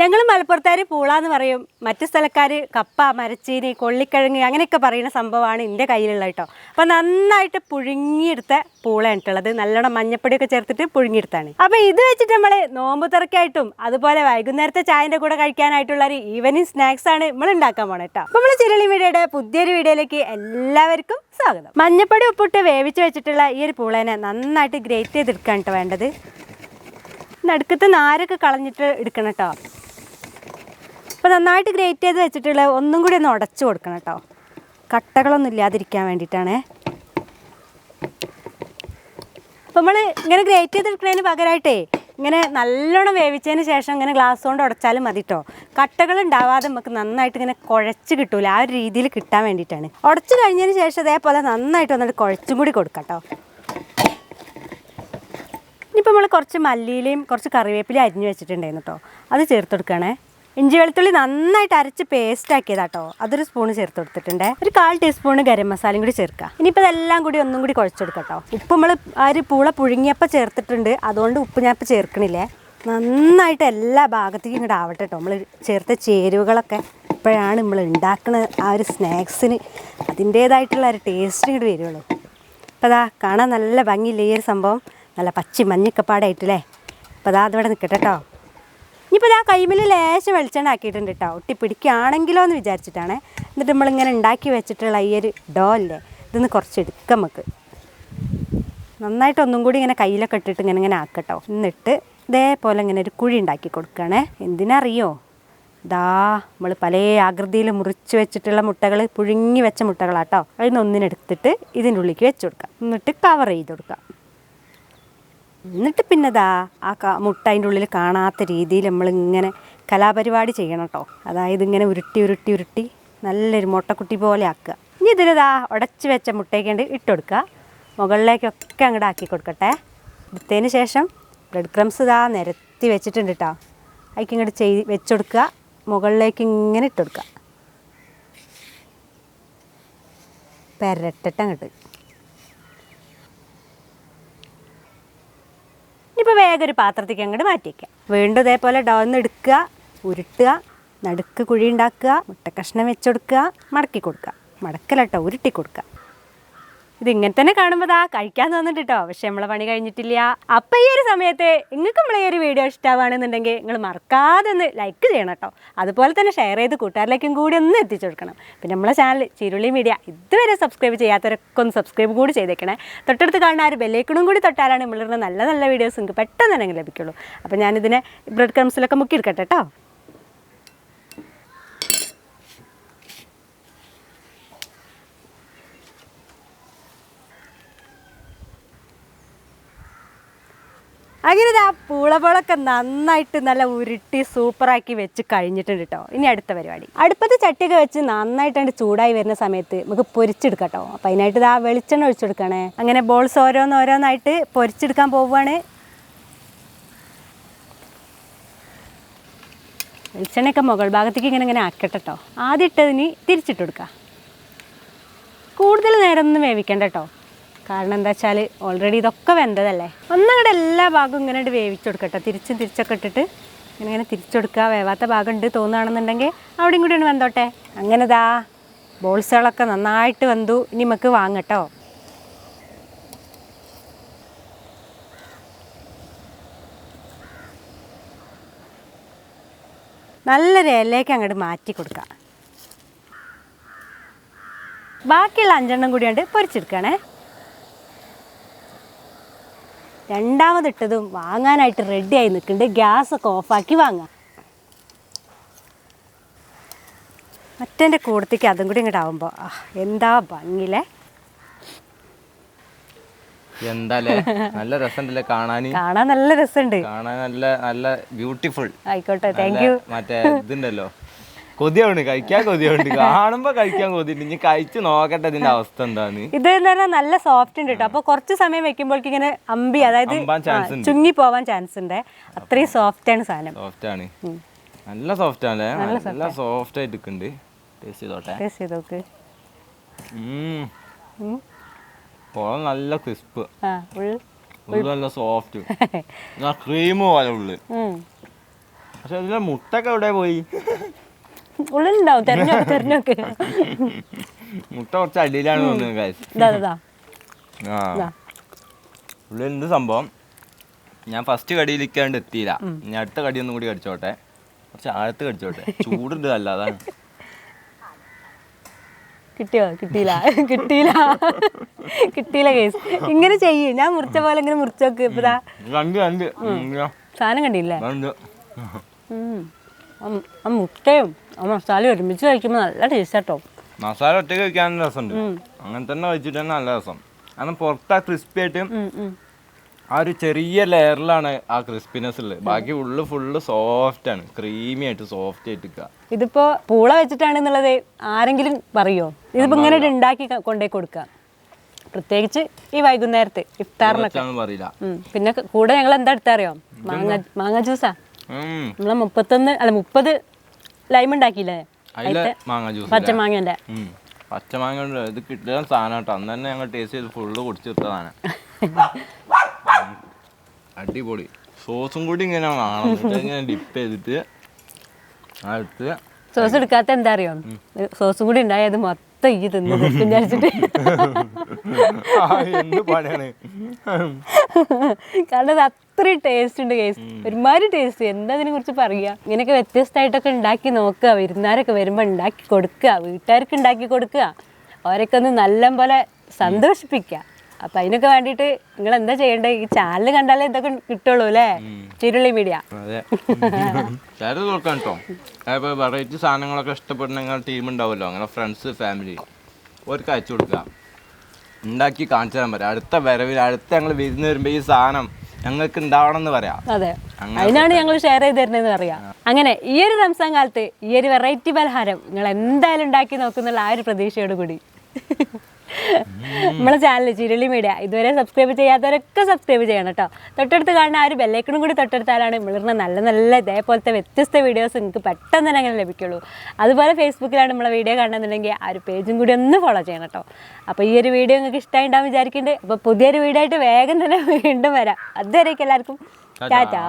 ഞങ്ങൾ മലപ്പുറത്തുകാർ പൂള എന്ന് പറയും. മറ്റു സ്ഥലക്കാർ കപ്പ മരച്ചീനി കൊള്ളിക്കിഴങ്ങ് അങ്ങനെയൊക്കെ പറയുന്ന സംഭവമാണ് എന്റെ കയ്യിലുള്ള കേട്ടോ അപ്പോൾ നന്നായിട്ട് പുഴുങ്ങിയെടുത്ത പൂളയാണ് ഇട്ടുള്ളത് നല്ലോണം മഞ്ഞപ്പൊടിയൊക്കെ ചേർത്തിട്ട് പുഴുങ്ങിയെടുത്താണ് അപ്പോൾ ഇത് വെച്ചിട്ട് നമ്മൾ നോമ്പ് തുറക്കായിട്ടും അതുപോലെ വൈകുന്നേരത്തെ ചായന്റെ കൂടെ കഴിക്കാനായിട്ടുള്ള ഒരു ഈവനിങ് സ്നാക്സ് ആണ് നമ്മൾ ഉണ്ടാക്കാൻ പോണത് കേട്ടോ അപ്പോൾ നമ്മൾ ചിരളി വീഡിയോയുടെ പുതിയൊരു വീഡിയോയിലേക്ക് എല്ലാവർക്കും സ്വാഗതം. മഞ്ഞപ്പൊടി ഉപ്പിട്ട് വേവിച്ച് വെച്ചിട്ടുള്ള ഈ ഒരു പൂളേനെ നന്നായിട്ട് ഗ്രേറ്റ് ചെയ്തെടുക്കാൻ കേട്ടോ വേണ്ടത്. നടുക്കത്തെ നാരൊക്കെ കളഞ്ഞിട്ട് എടുക്കണം കേട്ടോ അപ്പോൾ നന്നായിട്ട് ഗ്രേറ്റ് ചെയ്ത് വെച്ചിട്ടുള്ള ഒന്നും കൂടി ഒന്ന് ഉടച്ചു കൊടുക്കണം കേട്ടോ. കട്ടകളൊന്നും ഇല്ലാതിരിക്കാൻ വേണ്ടിയിട്ടാണേ. അപ്പോൾ നമ്മൾ ഇങ്ങനെ ഗ്രേറ്റ് ചെയ്തെടുക്കുന്നതിന് പകരമായിട്ടേ ഇങ്ങനെ നല്ലോണം വേവിച്ചതിന് ശേഷം ഇങ്ങനെ ഗ്ലാസ് കൊണ്ട് ഉടച്ചാലും മതി കേട്ടോ കട്ടകൾ ഉണ്ടാവാതെ നമുക്ക് നന്നായിട്ട് ഇങ്ങനെ കുഴച്ച് കിട്ടൂല. ആ ഒരു രീതിയിൽ കിട്ടാൻ വേണ്ടിയിട്ടാണ്. ഉടച്ചു കഴിഞ്ഞതിന് ശേഷം അതേപോലെ നന്നായിട്ട് വന്നിട്ട് കുഴച്ചും കൂടി കൊടുക്കാം കേട്ടോ ഇനിയിപ്പോൾ നമ്മൾ കുറച്ച് മല്ലിയിലയും കുറച്ച് കറിവേപ്പിലയും അരിഞ്ഞ് വെച്ചിട്ടുണ്ടായിരുന്നു കേട്ടോ അത് ചേർത്ത് കൊടുക്കണേ. ഇഞ്ചി വെളുത്തുള്ളി നന്നായിട്ട് അരച്ച് പേസ്റ്റ് ആക്കിയതാട്ടോ. അതൊരു സ്പൂൺ ചേർത്ത് കൊടുത്തിട്ടുണ്ട്. ഒരു കാൽ ടീസ്പൂൺ ഗരം മസാലയും കൂടി ചേർക്കുക. ഇനിയിപ്പോൾ ഇതെല്ലാം കൂടി ഒന്നും കൂടി കുഴച്ചെടുക്കട്ടോ. കേട്ടോ ഉപ്പ് നമ്മൾ ആ ഒരു പൂള പുഴുങ്ങിയപ്പോൾ ചേർത്തിട്ടുണ്ട്. അതുകൊണ്ട് ഉപ്പ് ഞാൻ ഇപ്പോൾ ചേർക്കണില്ലേ. നന്നായിട്ട് എല്ലാ ഭാഗത്തേക്കും ഇങ്ങോട്ട് ആവട്ടെ കേട്ടോ നമ്മൾ ചേർത്ത ചേരുവകളൊക്കെ ഇപ്പോഴാണ് നമ്മൾ ഉണ്ടാക്കുന്ന ആ ഒരു സ്നാക്സിന് അതിന്റേതായിട്ടുള്ള ഒരു ടേസ്റ്റ് ഇങ്ങോട്ട് വരുള്ളൂ. അപ്പോൾ അതാ കാണാൻ നല്ല ഭംഗിയില്ലേ ഈ ഒരു സംഭവം? നല്ല പച്ചി മഞ്ഞൊക്കെ പാടായിട്ടില്ലേ? അപ്പോൾ അതാ അതിവിടെ നിൽക്കട്ടെ കേട്ടോ ഇനിയിപ്പോൾ ഞാൻ കൈമിൽ ലേശം വെളിച്ചെണ്ണ ആക്കിയിട്ടുണ്ട് കേട്ടോ ഒട്ടി പിടിക്കുകയാണെങ്കിലോ എന്ന് വിചാരിച്ചിട്ടാണ്. എന്നിട്ട് നമ്മളിങ്ങനെ ഉണ്ടാക്കി വെച്ചിട്ടുള്ള ഈ ഒരു ഡോ അല്ലേ ഇതൊന്ന് കുറച്ച് എടുക്കാം നമുക്ക് നന്നായിട്ട് ഒന്നും കൂടി ഇങ്ങനെ കയ്യിലൊക്കെ ഇട്ടിട്ട് ഇങ്ങനെ ഇങ്ങനെ ആക്കട്ടോ എന്നിട്ട് ഇതേപോലെ ഇങ്ങനെ ഒരു കുഴി ഉണ്ടാക്കി കൊടുക്കുകയാണേ എന്തിനറിയോ? ദാ നമ്മൾ പല ആകൃതിയിൽ മുറിച്ച് വെച്ചിട്ടുള്ള മുട്ടകൾ പുഴുങ്ങി വെച്ച മുട്ടകളാട്ടോ അതിൽ നിന്ന് ഒന്നിനെടുത്തിട്ട് ഇതിന്റെ ഉള്ളിലേക്ക് വെച്ച് കൊടുക്കാം. എന്നിട്ട് കവർ ചെയ്ത് കൊടുക്കാം. എന്നിട്ട് പിന്നെ ആ ക അതിന്റെ ഉള്ളിൽ കാണാത്ത രീതിയിൽ നമ്മളിങ്ങനെ കലാപരിപാടി ചെയ്യണം കേട്ടോ അതായത് ഇങ്ങനെ ഉരുട്ടി ഉരുട്ടി ഉരുട്ടി നല്ലൊരു മുട്ടക്കുട്ടി പോലെ ആക്കുക. ഇനി ഇതിൽ ദാ ഉടച്ച് വെച്ച മുട്ടയ്ക്ക് ഇട്ട് കൊടുക്കുക. മുകളിലേക്കൊക്കെ അങ്ങോട്ട് ആക്കി കൊടുക്കട്ടെ. എടുത്തതിന് ശേഷം ബ്രെഡ് ക്രംസ് ഇതാ നിരത്തി വെച്ചിട്ടുണ്ട് കേട്ടോ അതിക്ക് ഇങ്ങോട്ട് ചെയ്ത് വെച്ച് കൊടുക്കുക. മുകളിലേക്ക് ഇങ്ങനെ ഇട്ട് കൊടുക്കുക അങ്ങോട്ട് ഇനിയിപ്പോൾ വേഗം ഒരു പാത്രത്തേക്ക് അങ്ങോട്ട് മാറ്റി വയ്ക്കാം വീണ്ടും ഇതേപോലെ ഡോന്ന് എടുക്കുക ഉരുട്ടുക നടുക്ക് കുഴി ഉണ്ടാക്കുക മുട്ടക്കഷ്ണം വെച്ച് കൊടുക്കുക മടക്കി കൊടുക്കുക. മടക്കലട്ടോ ഉരുട്ടി കൊടുക്കുക. ഇത് ഇങ്ങനെ തന്നെ കാണുമ്പോൾ ആ കഴിക്കാൻ തോന്നുന്നുണ്ട് കേട്ടോ പക്ഷെ നമ്മളെ പണി കഴിഞ്ഞിട്ടില്ല. അപ്പം ഈ ഒരു സമയത്ത് നിങ്ങൾക്ക് നമ്മളെ ഈ ഒരു വീഡിയോ ഇഷ്ടമാണെന്നുണ്ടെങ്കിൽ നിങ്ങൾ മറക്കാതെ ഒന്ന് ലൈക്ക് ചെയ്യണം കേട്ടോ. അതുപോലെ തന്നെ ഷെയർ ചെയ്ത് കൂട്ടുകാരിലേക്കും കൂടി ഒന്ന് എത്തിച്ചു കൊടുക്കണം. പിന്നെ നമ്മളെ ചാനൽ ചിരുളി മീഡിയ ഇതുവരെ സബ്സ്ക്രൈബ് ചെയ്യാത്തവരൊക്കെ ഒന്ന് സബ്സ്ക്രൈബ് കൂടി ചെയ്തേക്കണേ. തൊട്ടടുത്ത് കാണുന്ന ആ ഒരു ബെല്ലേക്കണും കൂടി തൊട്ടാലാണ് നമ്മളിരുന്ന നല്ല നല്ല വീഡിയോസ് നിങ്ങൾക്ക് പെട്ടെന്ന് തന്നെ ലഭിക്കുള്ളൂ. അപ്പോൾ ഞാനിതിനെ ബ്രെഡ് ക്രംസിലൊക്കെ മുക്കിയെടുക്കട്ടെ കേട്ടോ. അങ്ങനെ ആ പൂളപോളൊക്കെ നന്നായിട്ട് നല്ല ഉരുട്ടി സൂപ്പറാക്കി വെച്ച് കഴിഞ്ഞിട്ടുണ്ട് കേട്ടോ ഇനി അടുത്ത പരിപാടി. അടുപ്പത്ത് ചട്ടിയൊക്കെ വെച്ച് നന്നായിട്ട് അതിന്റെ ചൂടായി വരുന്ന സമയത്ത് നമുക്ക് പൊരിച്ചെടുക്കാം കേട്ടോ അപ്പം അതിനായിട്ട് ഇതാ വെളിച്ചെണ്ണ ഒഴിച്ചെടുക്കണേ അങ്ങനെ ബോൾസ് ഓരോന്നോരോന്നായിട്ട് പൊരിച്ചെടുക്കാൻ പോവുകയാണ് വെളിച്ചെണ്ണയൊക്കെ മുകൾ ഭാഗത്തേക്ക് ഇങ്ങനെ ഇങ്ങനെ ആക്കട്ടെ കേട്ടോ ആദ്യം ഇട്ടതിന് തിരിച്ചിട്ട് കൊടുക്കുക കൂടുതൽ നേരം ഒന്നും വേവിക്കണ്ട കേട്ടോ കാരണം എന്താ വെച്ചാൽ ഓൾറെഡി ഇതൊക്കെ വെന്തതല്ലേ? ഒന്നങ്ങടെ എല്ലാ ഭാഗവും ഇങ്ങനെ വേവിച്ചു കൊടുക്കട്ടെ. തിരിച്ചും തിരിച്ചൊക്കെ ഇട്ടിട്ട് ഇങ്ങനെ ഇങ്ങനെ തിരിച്ചെടുക്കുക വേവാത്ത ഭാഗം ഉണ്ട് തോന്നുകയാണെന്നുണ്ടെങ്കിൽ അവിടെയും കൂടി ഒന്ന് വെന്തോട്ടെ. അങ്ങനെ ദാ ബോൾസുകളൊക്കെ നന്നായിട്ട് വെന്തു. ഇനി നമുക്ക് വാങ്ങട്ടോ. നല്ല ഇലയ്ക്ക് അങ്ങോട്ട് മാറ്റി കൊടുക്കാം. ബാക്കിയുള്ള അഞ്ചെണ്ണം കൂടിയാണ്ട് പൊരിച്ചെടുക്കണേ. രണ്ടാമതിട്ടതും വാങ്ങാനായിട്ട് റെഡിയായി നിൽക്കുന്നുണ്ട് ഗ്യാസൊക്കെ ഓഫാക്കി വാങ്ങാം. മറ്റേന്റെ കൂടത്തേക്ക് അതും കൂടി ഇങ്ങോട്ട് ആവുമ്പോൾ എന്താ ഭംഗിയിലെ എന്താല്ലേ നല്ല രസമുണ്ടല്ലേ കാണാൻ കാണാൻ നല്ല രസമുണ്ട്. കാണാൻ നല്ല നല്ല ബ്യൂട്ടിഫുൾ ആയിക്കോട്ടെ താങ്ക് യു മറ്റേ ഇതുണ്ടല്ലോ. കൊതിയാണ് കഴിക്കാൻ കൊതിയുണ്ട് കാണുമ്പോ കഴിക്കാൻ കൊതിയുണ്ട്. ഇനി കഴിച്ചു നോക്കട്ടെ ഇതിന്റെ അവസ്ഥ എന്താണ് ഇത് എന്ന് പറഞ്ഞാൽ നല്ല സോഫ്റ്റ് ഉണ്ട് കേട്ടോ അപ്പൊ കുറച്ച് സമയം വെക്കുമ്പോഴേക്ക് ഇങ്ങനെ അമ്പി അതായത് അമ്പാൻ ചാൻസ് ഉണ്ട്. ചുങ്ങി പോവാൻ ചാൻസ് ഉണ്ട്. അത്രയും സോഫ്റ്റ് ആണ് സാധനം. സോഫ്റ്റ് ആണ്. നല്ല സോഫ്റ്റ് ആണല്ലേ നല്ല സോഫ്റ്റ് ആയിട്ട് നിൽക്കുന്നുണ്ട് ടേസ്റ്റ് ചെയ്തോട്ടെ. ടേസ്റ്റ് ചെയ്ത് നോക്ക് ഉം. ഉം. പുറം നല്ല ക്രിസ്പ് ആ ഉൾ ഉള്ളു നല്ല സോഫ്റ്റ് ക്രീം പോലെ ഉള്ളു. ഉം. പക്ഷെ ഇതിലെ മുട്ടൊക്കെ എവിടെ പോയി? ഉള്ളിലുണ്ടാവും തെരഞ്ഞോക്ക് തെരഞ്ഞോക്ക് മുട്ട കുറച്ച് അടിയിലാണ് തോന്നുന്നത് ആ. ഇതാ. ഉള്ളിൽ എന്ത് സംഭവം? ഞാൻ ഫസ്റ്റ് കടിയിലിരിക്കാണ്ട് എത്തിയില്ല. ഞാൻ അടുത്ത കടി ഒന്നും കൂടി കടിച്ചോട്ടെ. കുറച്ച് ആഴത്ത് കടിച്ചോട്ടെ. ചൂടുണ്ട് അല്ല അതാണ്. കിട്ടിയോ? കിട്ടിയില്ല. കിട്ടിയില്ല. കിട്ടിയില്ല കേസ് ഇങ്ങനെ ചെയ്യും. ഞാൻ മുറിച്ച പോലെ ഇങ്ങനെ മുറിച്ചോക്ക് ഇപ്പതാ രണ്ട് രണ്ട് സാധനം കണ്ടില്ലേ? മുട്ടയും ആ മസാലയും ഒരുമിച്ച് കഴിക്കുമ്പോൾ നല്ല ടേസ്റ്റ് കേട്ടോ മസാല ഒറ്റയ്ക്ക് കഴിക്കാൻ രസമുണ്ട്. അങ്ങനെ തന്നെ കഴിച്ചിട്ട് തന്നെ നല്ല രസം. കാരണം പുറത്ത് ക്രിസ്പി ആയിട്ട് ആ ഒരു ചെറിയ ലെയറിലാണ് ആ ക്രിസ്പിനെസ് ഉള്ളത്. ബാക്കി ഉള്ളു ഫുള്ള് സോഫ്റ്റ് ആണ്. ക്രീമി ആയിട്ട് സോഫ്റ്റ് ആയിട്ട് ഇതിപ്പോ പൂള വെച്ചിട്ടാണെന്നുള്ളത് ആരെങ്കിലും പറയോ? ഇതിപ്പോ ഇങ്ങനെ ഉണ്ടാക്കി കൊണ്ടേ കൊടുക്കുക പ്രത്യേകിച്ച് ഈ വൈകുന്നേരത്തെ ഇഫ്താറിനൊക്കെ. പറയില്ല. പിന്നെ കൂടെ ഞങ്ങൾ എന്താ എടുത്തറിയോ മാങ്ങ മാങ്ങ ജ്യൂസാ. നമ്മളെ മുപ്പത്തൊന്ന് അല്ല മുപ്പത് ലൈം ഉണ്ടാക്കിയില്ലേ അതിലെ മാങ്ങ ജ്യൂസ് പച്ചമാങ്ങന്റെ. പച്ചമാങ്ങ ഇത് സാധനം കേട്ടോ അന്ന് തന്നെ ഞങ്ങൾ ടേസ്റ്റ് ചെയ്ത് ഫുള്ള് കുടിച്ചെടുത്തതാണ് അടിപൊളി. സോസും കൂടി ഇങ്ങനെ വേണം. ഇങ്ങനെ ഡിപ്പ് ചെയ്തിട്ട് സോസ് എടുക്കാത്ത എന്താ അറിയോ? സോസും കൂടി ഉണ്ടായത് മൊത്തം ഈ തിന്നു വിചാരിച്ചിട്ട്. കാരണം അത് അത്രയും ടേസ്റ്റ് ഉണ്ട് കേസ് ഒരുമാതിരി ടേസ്റ്റ് എന്താ അതിനെ കുറിച്ച് പറയുക ഇങ്ങനെയൊക്കെ വ്യത്യസ്തമായിട്ടൊക്കെ ഉണ്ടാക്കി നോക്കുക. വിരുന്നാരൊക്കെ വരുമ്പോൾ ഉണ്ടാക്കി കൊടുക്കുക. വീട്ടുകാർക്ക് ഉണ്ടാക്കി കൊടുക്കുക. അവരൊക്കെ ഒന്ന് നല്ല പോലെ സന്തോഷിപ്പിക്കുക. അപ്പം അതിനൊക്കെ വേണ്ടിയിട്ട് നിങ്ങൾ എന്താ ചെയ്യേണ്ടത് ഈ ചാനൽ കണ്ടാലേ ഇതൊക്കെ കിട്ടുള്ളൂ അല്ലേ? ചിരുള്ളി മീഡിയ കേട്ടോ അപ്പോൾ വെറൈറ്റി സാധനങ്ങളൊക്കെ ഇഷ്ടപ്പെടുന്ന ടീം ഉണ്ടാവുമല്ലോ. അങ്ങനെ ഫ്രണ്ട്സ് ഫാമിലി അവർക്ക് അയച്ചു കൊടുക്കുക. ഉണ്ടാക്കി കാണിച്ചു തരാൻ പറയാം അടുത്ത വരവിൽ അടുത്ത ഞങ്ങൾ വിരുന്ന് വരുമ്പോൾ ഈ സാധനം ഞങ്ങൾക്ക് ഉണ്ടാവണം എന്ന് പറയാം. അതെ. അതിനാണ് ഞങ്ങൾ ഷെയർ ചെയ്ത് തരുന്നതെന്ന് പറയാം. അങ്ങനെ ഈ ഒരു റംസാൻ കാലത്ത് ഈ ഒരു വെറൈറ്റി പലഹാരം നിങ്ങൾ എന്തായാലും ഉണ്ടാക്കി നോക്കുന്നുള്ള ആ ഒരു പ്രതീക്ഷയോട് കൂടി നമ്മളെ ചാനൽ ചിരളി മീഡിയ ഇതുവരെ സബ്സ്ക്രൈബ് ചെയ്യാത്തവരൊക്കെ സബ്സ്ക്രൈബ് ചെയ്യണം കേട്ടോ തൊട്ടടുത്ത് കാണുന്ന ആ ഒരു ബെല്ലൈക്കണും കൂടി തൊട്ടടുത്താലാണ് നമ്മളിരുന്ന നല്ല നല്ല ഇതേപോലത്തെ വ്യത്യസ്ത വീഡിയോസ് നിങ്ങൾക്ക് പെട്ടെന്ന് തന്നെ അങ്ങനെ ലഭിക്കുള്ളൂ. അതുപോലെ ഫേസ്ബുക്കിലാണ് നമ്മളെ വീഡിയോ കാണുന്നുണ്ടെങ്കിൽ ആ ഒരു പേജും കൂടി ഒന്ന് ഫോളോ ചെയ്യണം കേട്ടോ അപ്പോൾ ഈ ഒരു വീഡിയോ നിങ്ങൾക്ക് ഇഷ്ടമായിട്ടുണ്ടാവും വിചാരിക്കുന്നുണ്ട് അപ്പോൾ പുതിയൊരു വീഡിയോ ആയിട്ട് വേഗം തന്നെ വീണ്ടും വരാം. അതുവരേക്കും എല്ലാവർക്കും. ടാറ്റാ.